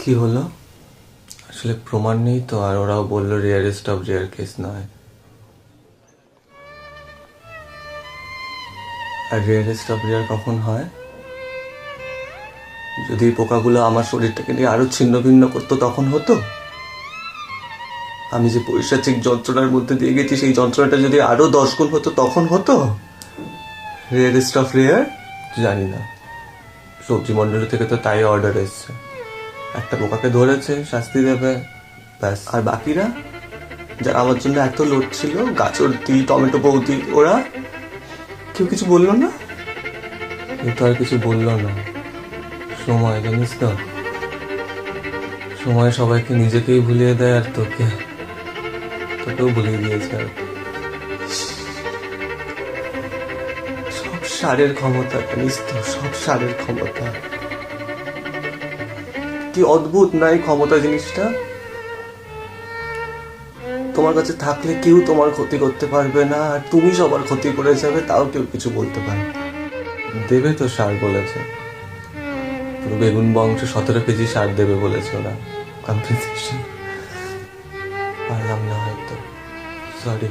কি হলো? আসলে প্রমাণ নেই তো, আর ওরাও বলল রেয়ারেস্ট অফ রেয়ার কেস নয়। আর রেয়ারেস্ট অফ রেয়ার কখন হয়? যদি পোকাগুলো আমার শরীরটাকে নিয়ে আরও ছিন্ন ভিন্ন করতো, তখন হতো? আমি যে পৈশাচিক যন্ত্রণার মধ্যে দিয়ে গেছি, সেই যন্ত্রণাটা যদি আরও দশ গুণ হতো, তখন হতো? রেয়ারেস্ট অফ রেয়ার জানি না। সবজি মন্ডলী থেকে তো তাই অর্ডার এসছে। একটা পোকাকে ধরেছে, শাস্তি দেবে। ব্যাস। আর বাকিরা? যারা আমার জন্য এত লড়ছিল, গাজর দি টমেটো বৌদি ওরা? কেউ কিছু বলল না? কেউ তো আর কিছু বলল না। সময়, জানিস তো? সময় সবাইকে নিজেকেই ভুলিয়ে দেয় আর তোকে। তোকেও ভুলিয়ে দিয়েছে আর। সব সারের ক্ষমতা, জানিস তো? সব সারের ক্ষমতা। কি অদ্ভুত না এই ক্ষমতা জিনিসটা? তোমার কাছে থাকলে কেউ তোমার ক্ষতি করতে পারবে না, আর তুমি সবার ক্ষতি করে যাবে, তাও কেউ কিছু বলতে পারবে দেবে তো সার বলেছে। পুরো বেগুন বংশ সতেরো কেজি সার দেবে বলেছে ওরা। পারলাম না হয়তো। সরি